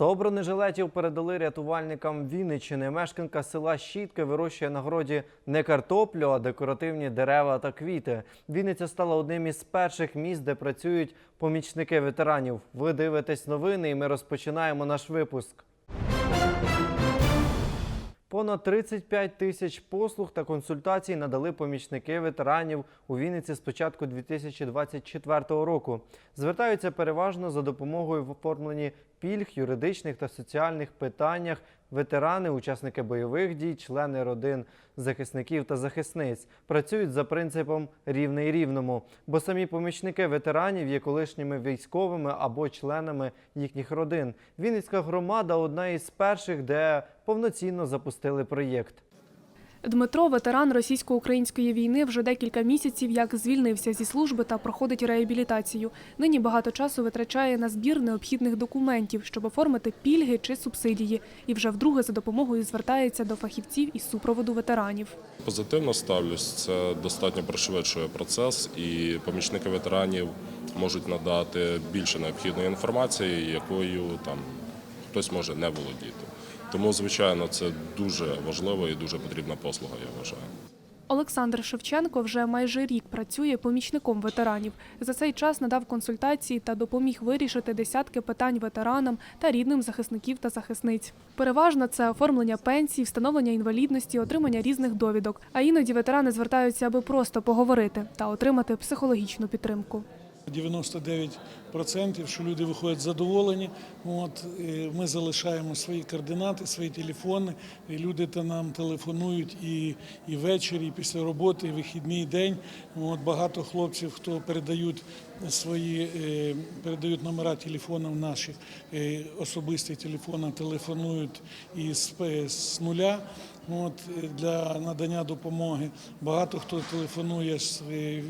100 бронежилетів передали рятувальникам Вінниччини. Мешканка села Щітки вирощує на городі не картоплю, а декоративні дерева та квіти. Вінниця стала одним із перших міст, де працюють помічники ветеранів. Ви дивитесь новини, і ми розпочинаємо наш випуск. Понад 35 тисяч послуг та консультацій надали помічники ветеранів у Вінниці з початку 2024 року. Звертаються переважно за допомогою в оформленні пільг, юридичних та соціальних питаннях. Ветерани, учасники бойових дій, члени родин захисників та захисниць працюють за принципом рівний рівному, бо самі помічники ветеранів є колишніми військовими або членами їхніх родин. Вінницька громада одна із перших, де повноцінно запустили проєкт. Дмитро, ветеран російсько-української війни, вже декілька місяців як звільнився зі служби та проходить реабілітацію. Нині багато часу витрачає на збір необхідних документів, щоб оформити пільги чи субсидії, і вже вдруге за допомогою звертається до фахівців із супроводу ветеранів. Позитивно ставлюсь, це достатньо пришвидшує процес, і помічники ветеранів можуть надати більше необхідної інформації, якою там хтось може не володіти. Тому, звичайно, це дуже важлива і дуже потрібна послуга, я вважаю. Олександр Шевченко вже майже рік працює помічником ветеранів. За цей час надав консультації та допоміг вирішити десятки питань ветеранам та рідним захисників та захисниць. Переважно це оформлення пенсій, встановлення інвалідності, отримання різних довідок. А іноді ветерани звертаються, аби просто поговорити та отримати психологічну підтримку. 99%, що люди виходять задоволені. От, е, ми залишаємо свої координати, свої телефони. І люди та нам телефонують і, і ввечері, і після роботи, і вихідний день. От, багато хлопців, хто передають свої е, передають номера телефонів наших е, особистих телефонів, телефонують із, з нуля. От, е, для надання допомоги багато хто телефонує з е,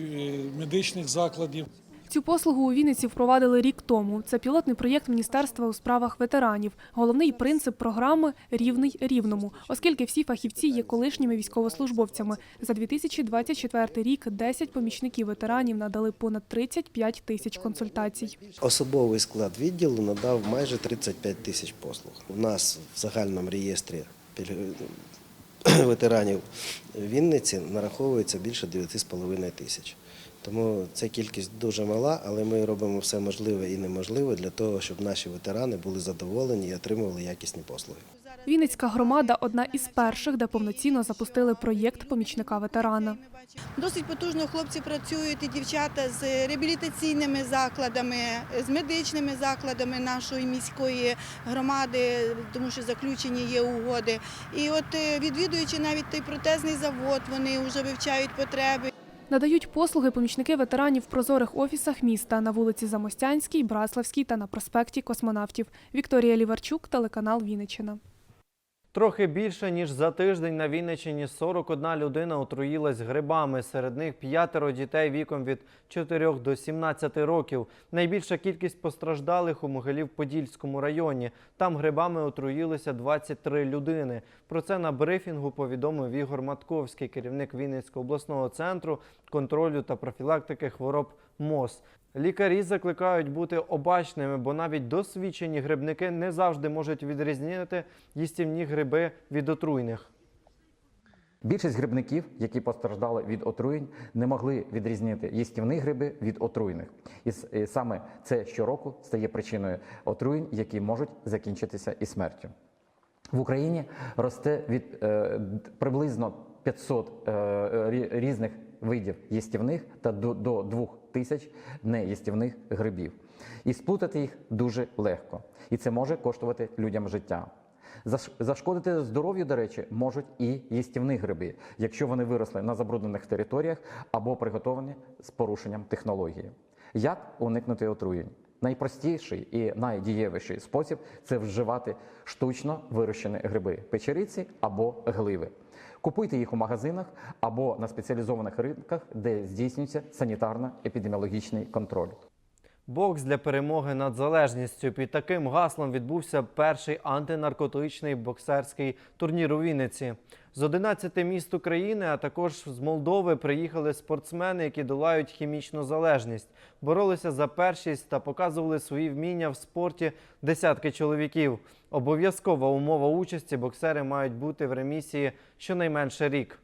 медичних закладів. Цю послугу у Вінниці впровадили рік тому. Це пілотний проєкт Міністерства у справах ветеранів. Головний принцип програми рівний рівному, оскільки всі фахівці є колишніми військовослужбовцями. За 2024 рік 10 помічників ветеранів надали понад 35 тисяч консультацій. Особовий склад відділу надав майже 35 тисяч послуг. У нас в загальному реєстрі ветеранів Вінниці нараховується більше 9,5 тисяч. Тому ця кількість дуже мала, але ми робимо все можливе і неможливе для того, щоб наші ветерани були задоволені і отримували якісні послуги. Вінницька громада одна із перших, де повноцінно запустили проєкт помічника ветерана. Досить потужно хлопці працюють і дівчата з реабілітаційними закладами, з медичними закладами нашої міської громади, тому що заключені є угоди. І от е, відвідуючи навіть той протезний завод, вони вже вивчають потреби. Надають послуги помічники ветеранів в прозорих офісах міста на вулиці Замостянській, Браславській та на проспекті Космонавтів. Вікторія Ліварчук, телеканал Вінниччина. Трохи більше ніж за тиждень на Вінниччині 41 людина отруїлась грибами. Серед них п'ятеро дітей віком від 4 до 17 років. Найбільша кількість постраждалих у Могилів-Подільському районі. Там грибами отруїлися 23 людини. Про це на брифінгу повідомив Ігор Матковський, керівник Вінницького обласного центру контролю та профілактики хвороб МОЗ. Лікарі закликають бути обачними, бо навіть досвідчені грибники не завжди можуть відрізняти їстівні гриби від отруйних. Більшість грибників, які постраждали від отруєнь, не могли відрізнити їстівні гриби від отруйних. І саме це щороку стає причиною отруєнь, які можуть закінчитися і смертю. В Україні росте від е, приблизно 500 е, різних видів їстівних та до, до 2 тисяч неїстівних грибів. І сплутати їх дуже легко. І це може коштувати людям життя. Зашкодити здоров'ю, до речі, можуть і їстівні гриби, якщо вони виросли на забруднених територіях або приготовані з порушенням технології. Як уникнути отруєнь? Найпростіший і найдієвіший спосіб це вживати штучно вирощені гриби печериці або гливи. Купуйте їх у магазинах або на спеціалізованих ринках, де здійснюється санітарно-епідеміологічний контроль. Бокс для перемоги над залежністю. Під таким гаслом відбувся перший антинаркотичний боксерський турнір у Вінниці. З 11 міст України, а також з Молдови приїхали спортсмени, які долають хімічну залежність, боролися за першість та показували свої вміння в спорті десятки чоловіків. Обов'язкова умова участі боксери мають бути в ремісії щонайменше рік.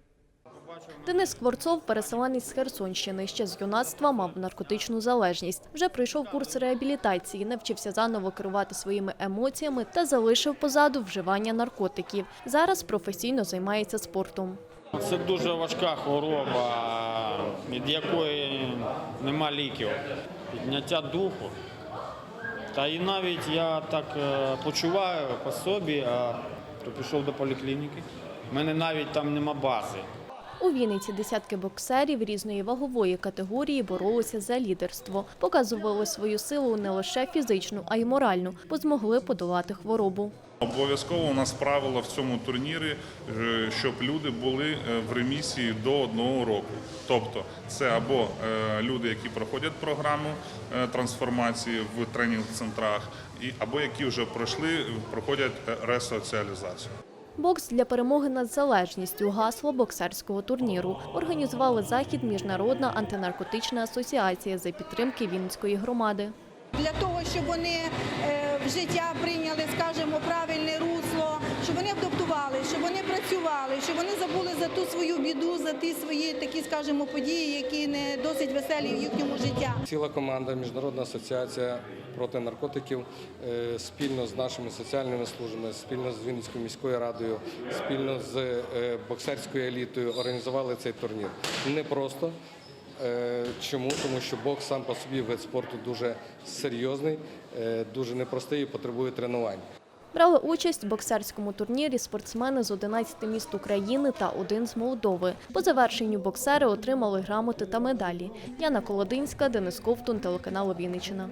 Денис Скворцов, переселенець з Херсонщини, ще з юнацтва мав наркотичну залежність. Вже пройшов курс реабілітації, навчився заново керувати своїми емоціями та залишив позаду вживання наркотиків. Зараз професійно займається спортом. Це дуже важка хвороба, від якої нема ліків. Підняття духу. Та і навіть я так е, почуваю по собі, а то пішов до поліклініки. У мене навіть там нема бази. У Вінниці десятки боксерів різної вагової категорії боролися за лідерство, показували свою силу не лише фізичну, а й моральну, бо змогли подолати хворобу. Обов'язково у нас правило в цьому турнірі, е, щоб люди були е, в ремісії до одного року. Тобто, це або е, люди, які проходять програму трансформації в тренінг-центрах, або які вже пройшли, проходять ресоціалізацію. Бокс для перемоги над залежністю гасло боксерського турніру. Організували захід Міжнародна антинаркотична асоціація за підтримки Вінницької громади. Для того, щоб вони е, в життя прийняли, скажімо, правильне русло, щоб вони працювали, щоб вони забули за ту свою біду, за ті свої такі, скажімо, події, які не досить веселі в їхньому житті. Ціла команда, Міжнародна асоціація проти наркотиків е, спільно з нашими соціальними службами, спільно з Вінницькою міською радою, спільно з е, боксерською елітою організували цей турнір. Не просто. Е, Чому? Тому що бокс сам по собі вид спорту дуже серйозний, дуже непростий і потребує тренувань. Брали участь в боксерському турнірі спортсмени з 11 міст України та один з Молдови. По завершенню боксери отримали грамоти та медалі. Яна Колодинська, Денис Ковтун, телеканал Вінниччина.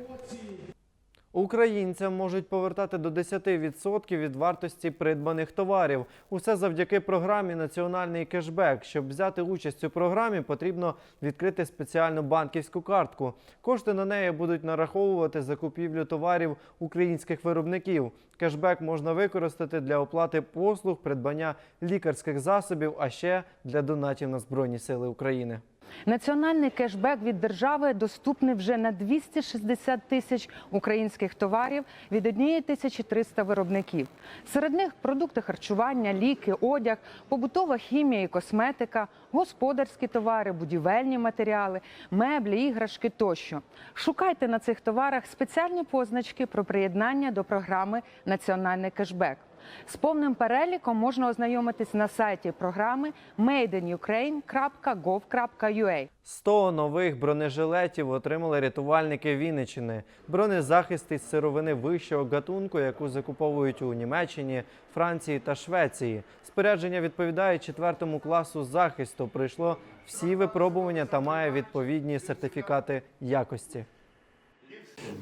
Українцям можуть повертати до 10% від вартості придбаних товарів. Усе завдяки програмі Національний кешбек. Щоб взяти участь у програмі, потрібно відкрити спеціальну банківську картку. Кошти на неї будуть нараховувати за купівлю товарів українських виробників. Кешбек можна використати для оплати послуг, придбання лікарських засобів, а ще для донатів на Збройні Сили України. Національний кешбек від держави доступний вже на 260 тисяч українських товарів від 1300 виробників. Серед них продукти харчування, ліки, одяг, побутова хімія і косметика, господарські товари, будівельні матеріали, меблі, іграшки тощо. Шукайте на цих товарах спеціальні позначки про приєднання до програми Національний кешбек. З повним переліком можна ознайомитись на сайті програми madeinukraine.gov.ua. 100 нових бронежилетів отримали рятувальники Вінниччини. Бронезахист із сировини вищого гатунку, яку закуповують у Німеччині, Франції та Швеції. Спорядження відповідає четвертому класу захисту. Пройшло всі випробування та має відповідні сертифікати якості.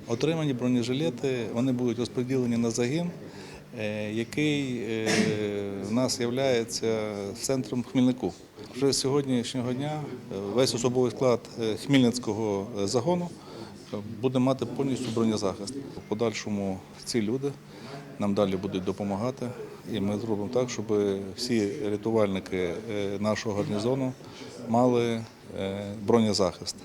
Отримані бронежилети вони будуть розподілені на загін, який е, в нас є центром Хмільнику. Вже з сьогоднішнього дня е, весь особовий склад е, Хмільницького е, загону е, буде мати повністю бронезахист. У подальшому ці люди нам далі будуть допомагати, і ми зробимо так, щоб всі рятувальники е, нашого гарнізону мали е, бронезахист.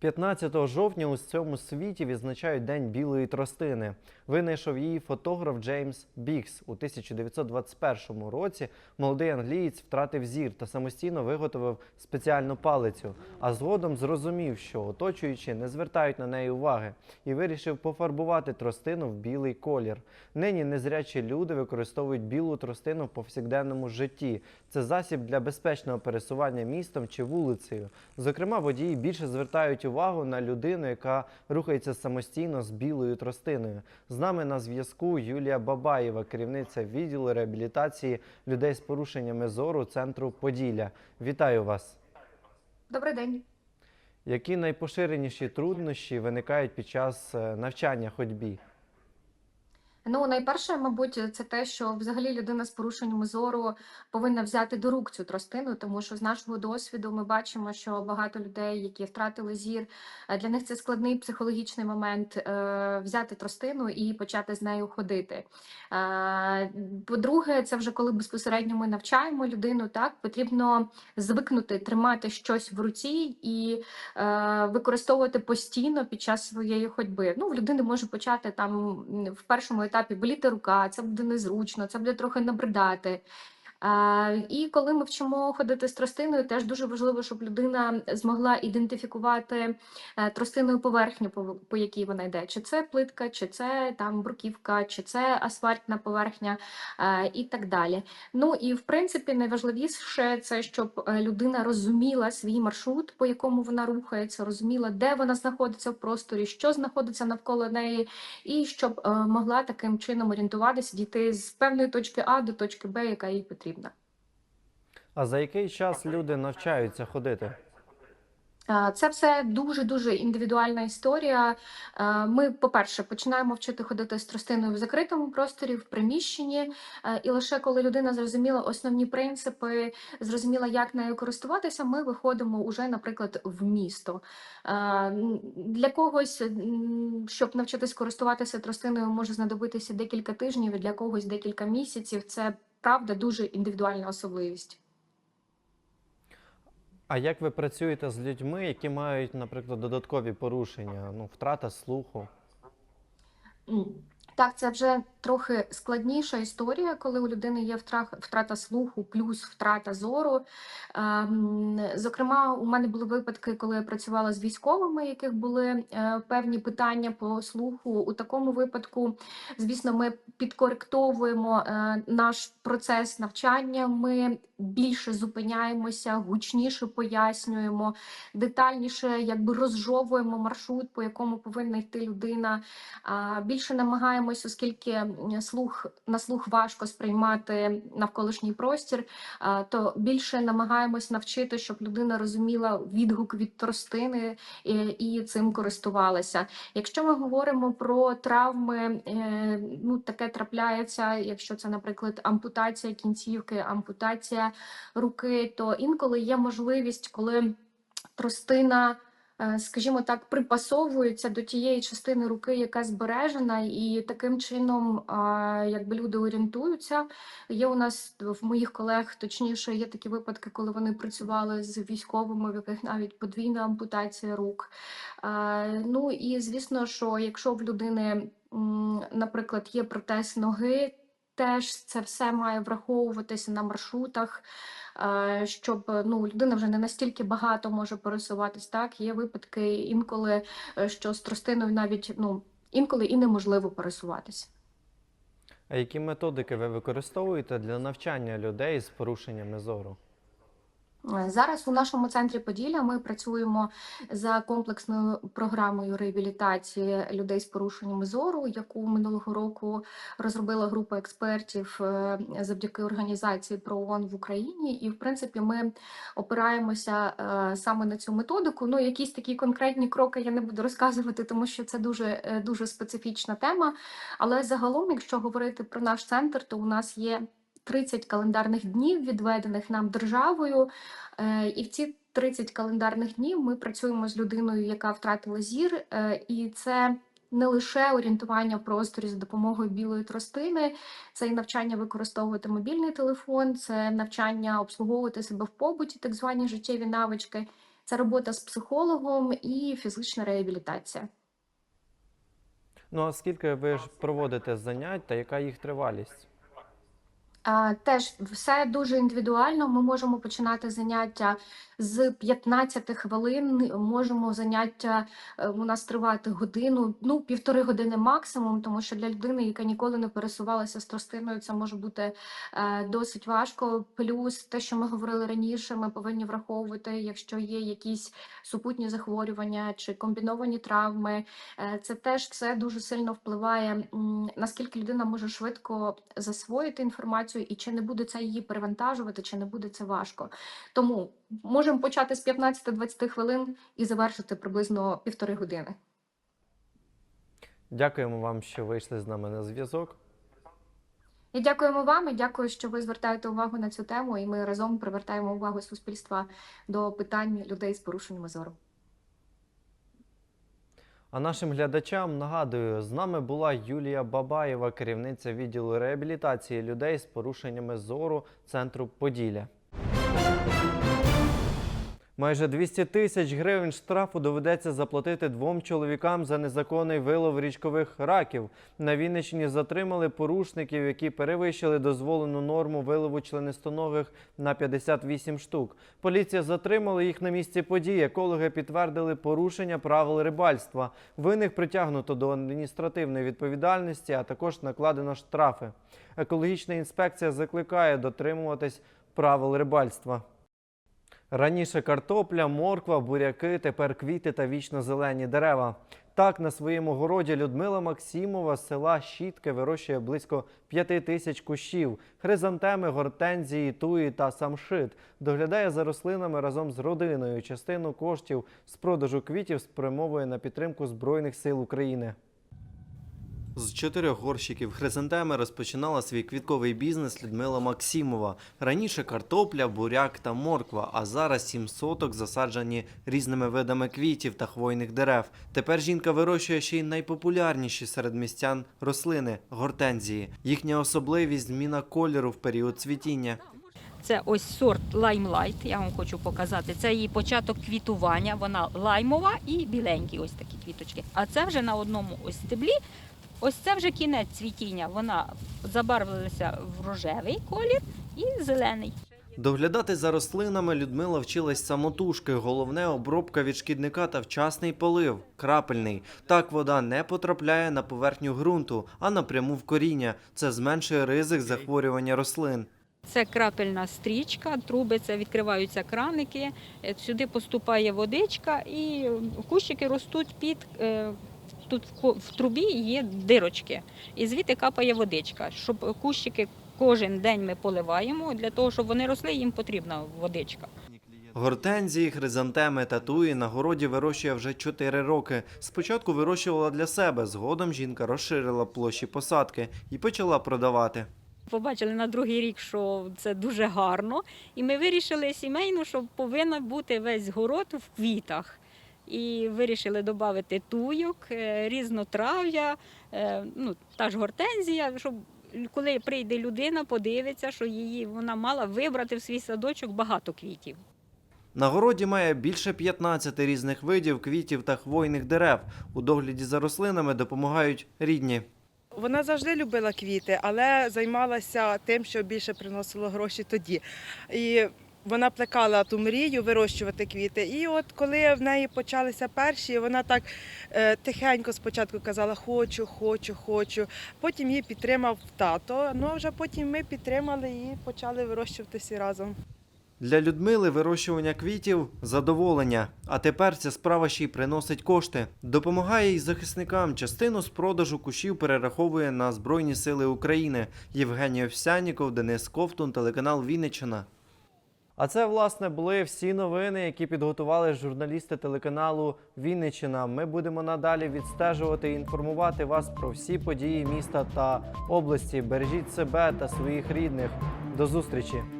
15 жовтня у цьому світі відзначають День білої тростини. Винайшов її фотограф Джеймс Бікс. У 1921 році молодий англієць втратив зір та самостійно виготовив спеціальну палицю. А згодом зрозумів, що оточуючі не звертають на неї уваги, і вирішив пофарбувати тростину в білий колір. Нині незрячі люди використовують білу тростину в повсякденному житті. Це засіб для безпечного пересування містом чи вулицею. Зокрема, водії більше звертають увагу на людину, яка рухається самостійно з білою тростиною. З нами на зв'язку Юлія Бабаєва, керівниця відділу реабілітації людей з порушеннями зору центру Поділля. Вітаю вас! Добрий день. Які найпоширеніші труднощі виникають під час е, навчання ходьбі? Ну, найперше, мабуть, це те, що взагалі людина з порушеннями зору повинна взяти до рук цю тростину, тому що з нашого досвіду ми бачимо, що багато людей, які втратили зір, е, для них це складний психологічний момент е, взяти тростину і почати з нею ходити. Е, По-друге, це вже коли безпосередньо ми навчаємо людину, так потрібно звикнути тримати щось в руці і використовувати постійно під час своєї ходьби. Ну, в людини може почати там в першому етапі боліти рука, це буде незручно, це буде трохи набридати. І коли ми вчимо ходити з тростиною, теж дуже важливо, щоб людина змогла ідентифікувати е, тростиною поверхню, по, якій вона йде. Чи це плитка, чи це там бруківка, чи це асфальтна поверхня е, і так далі. Ну і в принципі найважливіше це, щоб е, людина розуміла свій маршрут, по якому вона рухається, розуміла, де вона знаходиться в просторі, що знаходиться навколо неї, і щоб могла таким чином орієнтуватися, дійти з певної точки А до точки Б, яка їй потрібна. А за який час люди навчаються ходити? Е, Це все дуже дуже індивідуальна історія. Е, Ми, по-перше, починаємо вчити ходити з тростиною в закритому просторі, в приміщенні, е, і лише коли людина зрозуміла основні принципи, зрозуміла, як нею користуватися, ми виходимо уже, наприклад, в місто. Для когось, щоб навчитись користуватися тростиною, може знадобитися декілька тижнів, для когось декілька місяців. Це правда дуже індивідуальна особливість. А як ви працюєте з людьми, які мають, наприклад, додаткові порушення, ну, втрата слуху? М, Так, це вже трохи складніша історія, коли у людини є втрата слуху плюс втрата зору. Ем, Зокрема, у мене були випадки, коли я працювала з військовими, яких були е, певні питання по слуху. У такому випадку, звісно, ми підкоректовуємо е, наш процес навчання. Ми більше зупиняємося, гучніше пояснюємо, детальніше якби розжовуємо маршрут, по якому повинна йти людина. Більше намагаємось, оскільки слух на слух важко сприймати навколишній простір, то більше намагаємось навчити, щоб людина розуміла відгук від тростини і, і цим користувалася. Якщо ми говоримо про травми, е, ну таке трапляється, якщо це, наприклад, ампутація кінцівки, ампутація руки, то інколи є можливість, коли тростина е, скажімо так, припасовуються до тієї частини руки, яка збережена, і таким чином якби люди орієнтуються. Є у нас в моїх колег, точніше, є такі випадки, коли вони працювали з військовими, в яких навіть подвійна ампутація рук. Ну і звісно, що якщо в людини, наприклад, є протез ноги. Теж це все має враховуватися на маршрутах, е, щоб ну, людина вже не настільки багато може пересуватись. Так, є випадки інколи, е, що з тростиною навіть ну, інколи і неможливо пересуватися. А які методики ви використовуєте для навчання людей з порушеннями зору? Е, Зараз у нашому центрі Поділля ми працюємо за комплексною програмою реабілітації людей з порушеннями зору, яку минулого року розробила група експертів е, завдяки організації ПРООН в Україні. І, в принципі, ми опираємося е, саме на цю методику. Ну, якісь такі конкретні кроки я не буду розказувати, тому що це дуже, дуже специфічна тема. Але загалом, якщо говорити про наш центр, то у нас є 30 календарних днів, відведених нам державою. Е, І в ці 30 календарних днів ми працюємо з людиною, яка втратила зір, Е, і це не лише орієнтування в просторі за допомогою білої тростини, це і навчання використовувати мобільний телефон, це навчання обслуговувати себе в побуті, так звані життєві навички, це робота з психологом і фізична реабілітація. Ну а скільки ви ж проводите занять та яка їх тривалість? Теж все дуже індивідуально. Ми можемо починати заняття з 15 хвилин. Можемо заняття е, у нас тривати годину, ну півтори години максимум, тому що для людини, яка ніколи не пересувалася з тростиною, це може бути е, досить важко. Плюс те, що ми говорили раніше, ми повинні враховувати, якщо є якісь супутні захворювання чи комбіновані травми. Е, Це теж все дуже сильно впливає, наскільки людина може швидко засвоїти інформацію, і чи не буде це її перевантажувати, чи не буде це важко. Тому можемо почати з 15-20 хвилин і завершити приблизно півтори години. Дякуємо вам, що вийшли з нами на зв'язок. І дякуємо вам, і дякую, що ви звертаєте увагу на цю тему, і ми разом привертаємо увагу суспільства до питань людей з порушеннями зору. А нашим глядачам нагадую, з нами була Юлія Бабаєва, керівниця відділу реабілітації людей з порушеннями зору центру Поділля. Майже 200 тисяч гривень штрафу доведеться заплатити двом чоловікам за незаконний вилов річкових раків. На Вінниччині затримали порушників, які перевищили дозволену норму вилову членистоногих на 58 штук. Поліція затримала їх на місці події. Екологи підтвердили порушення правил рибальства. Винних притягнуто до адміністративної відповідальності, а також накладено штрафи. Екологічна інспекція закликає дотримуватись правил рибальства. Раніше картопля, морква, буряки, тепер квіти та вічно-зелені дерева. Так, на своєму городі Людмила Максимова з села Щітки вирощує близько п'яти тисяч кущів, хризантеми, гортензії, туї та самшит. Доглядає за рослинами разом з родиною. Частину коштів з продажу квітів спрямовує на підтримку Збройних сил України. З чотирьох горщиків хризантеми розпочинала свій квітковий бізнес Людмила Максимова. Раніше картопля, буряк та морква, а зараз сім соток засаджені різними видами квітів та хвойних дерев. Тепер жінка вирощує ще й найпопулярніші серед містян рослини гортензії. Їхня особливість зміна кольору в період цвітіння. Це ось сорт лаймлайт, я вам хочу показати. Це її початок квітування. Вона лаймова і біленькі ось такі квіточки. А це вже на одному ось стеблі. Ось це вже кінець цвітіння. Вона забарвилася в рожевий колір і зелений. Доглядати за рослинами Людмила вчилась самотужки. Головне обробка від шкідника та вчасний полив, крапельний. Так вода не потрапляє на поверхню ґрунту, а напряму в коріння. Це зменшує ризик захворювання рослин. Це крапельна стрічка, труби, це відкриваються краники, е, сюди поступає водичка і кущики ростуть під. Тут в трубі є дирочки, і звідти капає водичка. Щоб кущики кожен день ми поливаємо, для того, щоб вони росли, їм потрібна водичка. Гортензії, хризантеми та туї на городі вирощує вже 4 роки. Спочатку вирощувала для себе, згодом жінка розширила площі посадки і почала продавати. Побачили на другий рік, що це дуже гарно, і ми вирішили сімейно, що повинен бути весь город в квітах. І вирішили додати туйок, е, різнотрав'я, е, ну, та ж гортензія, щоб коли прийде людина, подивиться, що її вона мала вибрати в свій садочок багато квітів. На городі має більше 15 різних видів квітів та хвойних дерев. У догляді за рослинами допомагають рідні. Вона завжди любила квіти, але займалася тим, що більше приносило гроші тоді. І вона плекала ту мрію вирощувати квіти. І от коли в неї почалися перші, вона так е, тихенько спочатку казала Хочу, хочу, хочу. Потім її підтримав тато. Ну а вже потім ми підтримали і почали вирощувати всі разом. Для Людмили вирощування квітів задоволення. А тепер ця справа ще й приносить кошти. Допомагає й захисникам. Частину з продажу кущів перераховує на Збройні Сили України. Євгеній Овсяніков, Денис Ковтун, телеканал Вінниччина. А це, власне, були всі новини, які підготували журналісти телеканалу Вінниччина. Ми будемо надалі відстежувати і інформувати вас про всі події міста та області. Бережіть себе та своїх рідних. До зустрічі!